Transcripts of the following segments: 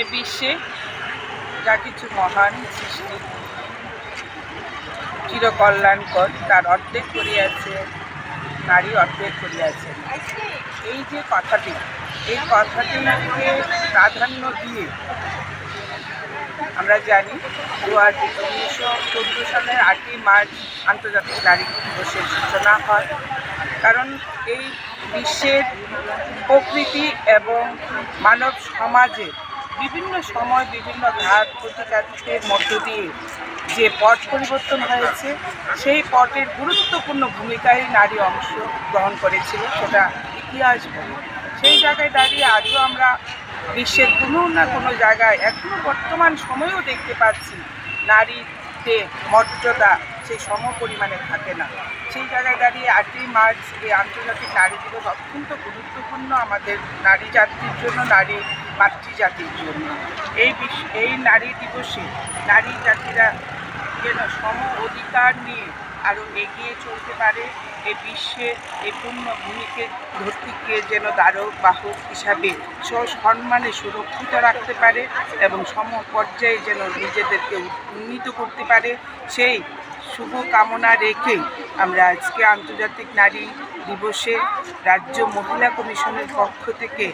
এ বিশ্বে যা কিছু মহান সৃষ্টি, চিরকল্যাণকর, তার অর্ধেক করিয়াছে নারী অর্ধেক করিয়াছে। এই যে কথাটি, এই কথাটিকে প্রাধান্য দিয়ে আমরা জানি দু হাজার উনিশশো সালের আটই মার্চ আন্তর্জাতিক নারী দিবসের সূচনা হয়। কারণ এই বিশ্বের প্রকৃতি এবং মানব সমাজে বিভিন্ন সময় বিভিন্ন ঘাত প্রতিঘাতের মধ্য দিয়ে যে পট পরিবর্তন হয়েছে, সেই পটের গুরুত্বপূর্ণ ভূমিকায় নারী অংশ গ্রহণ করেছিল, সেটা ইতিহাস বলে। সেই জায়গায় দাঁড়িয়ে আজও আমরা বিশ্বের কোনো না কোনো জায়গায় এখনও বর্তমান সময়েও দেখতে পাচ্ছি নারীতে মর্যাদা সেই সম পরিমাণে থাকে না। সেই জায়গায় দাঁড়িয়ে আটই মার্চ এই আন্তর্জাতিক নারী দিবস অত্যন্ত গুরুত্বপূর্ণ আমাদের নারী জাতির জন্য, নারী মাতৃজাতির জন্য। এই এই নারী দিবসে নারী জাতিরা যেন সম অধিকার নিয়ে আরও এগিয়ে চলতে পারে এই বিশ্বের এই পূর্ণ ভূমিকে ধরতিকে যেন দ্বারক বাহক হিসাবে সসম্মানে সুরক্ষিত রাখতে পারে এবং সম পর্যায়ে যেন নিজেদেরকে উন্নীত করতে পারে, সেই শুভ কামনা রেখে আমরা আজকে আন্তর্জাতিক নারী দিবসে রাজ্য মহিলা কমিশনের পক্ষ থেকে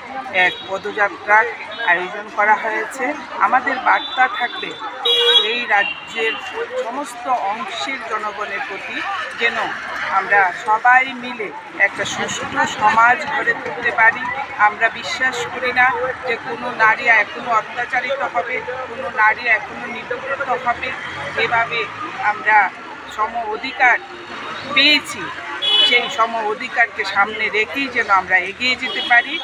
এক পদযাত্রার আয়োজন করা হয়েছে। আমাদের বার্তা থাকবে, এই রাজ্যের সমস্ত অংশের জনগণের প্রতি যেন আমরা সবাই মিলে একটা সুষ্ঠু সমাজ গড়ে তুলতে পারি। আমরা বিশ্বাস করি না যে কোনো নারী এখনও অত্যাচারিত হবে, কোনো নারী এখনও নিপীড়িত হবে। এভাবে আমরা সম অধিকার পেয়েছি সেই সম অধিকারকে সামনে রেখেই যেন আমরা এগিয়ে যেতে পারি।